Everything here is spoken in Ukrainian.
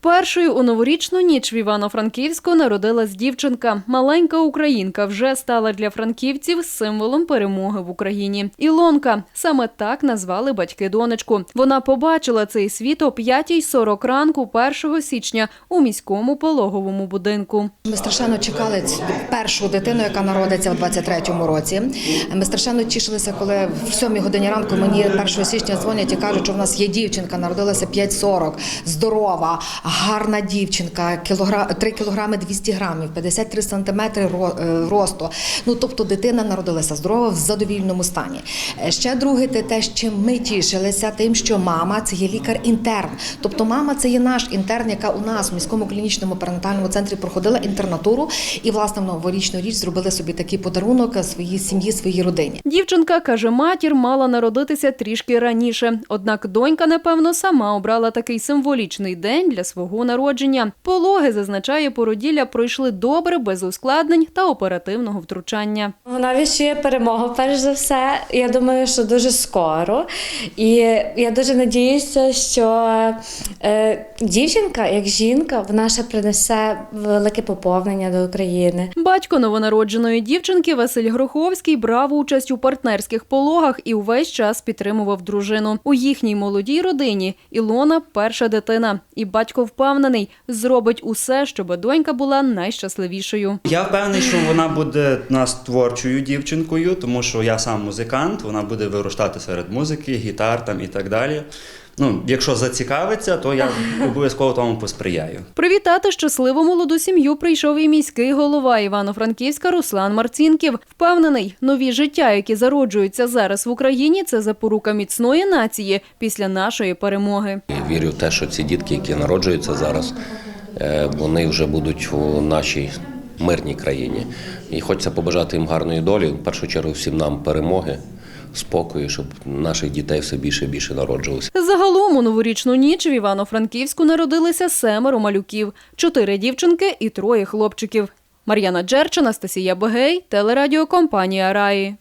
Першою у новорічну ніч в Івано-Франківську народилась дівчинка. Маленька українка вже стала для франківців символом перемоги в Україні. Ілонка саме так назвали батьки донечку. Вона побачила цей світ о 5.40 ранку 1 січня у міському пологовому будинку. Ми страшенно чекали першу дитину, яка народиться в 23-му році. Ми страшенно тішилися, коли в 7 годині ранку мені 1 січня дзвонять і кажуть, що в нас є дівчинка, народилася 5,40, здорова, гарна дівчинка, кілогра... 3 кілограми 200 грамів, 53 сантиметри е, росту. Ну тобто дитина народилася здорова в задовільному стані. Е, Ще друге, те, те, чим ми тішилися, тим, що мама це є лікар-інтерн. Тобто мама це є наш інтерн, яка у нас в міському клінічному перинатальному центрі проходила інтернатуру, і власне в новорічну річ зробили собі такий подарунок своїй сім'ї, своїй родині. Дівчинка каже, матір мала народитися трішки раніше. Однак донька, напевно, сама обрала такий символічний день для свого народження. Пологи зазначає породілля пройшли добре, без ускладнень та оперативного втручання. Вона відчує перемогу, перш за все. Я думаю, що дуже скоро. І я дуже надіюся, що е, дівчинка, як жінка, вона ще принесе велике поповнення до України. Батько новонародженої дівчинки Василь Гроховський брав участь у партнерських пологах і увесь час підтримував дружину. У їхній молодій родині Ілона перша дитина. І батько впевнений, зробить усе, щоб донька була найщасливішою. Я впевнений, що вона буде нас творчою дівчинкою, тому що я сам музикант, вона буде виростати серед музики, гітар там і так далі. Ну, якщо зацікавиться, то я обов'язково тому посприяю. Привітати щасливу молоду сім'ю прийшов і міський голова Івано-Франківська Руслан Марцінків. Впевнений, нові життя, які зароджуються зараз в Україні, це запорука міцної нації після нашої перемоги. І Вірю в те, що ці дітки, які народжуються зараз, е, вони вже будуть у нашій мирній країні. І хочеться побажати їм гарної долі. В першу чергу всім нам перемоги, спокою, щоб наших дітей все більше і більше народжувалося. Загалом у новорічну ніч в Івано-Франківську народилися семеро малюків, чотири дівчинки і троє хлопчиків. Мар'яна Джерч, Анастасія Бегей, телерадіокомпанія Раї.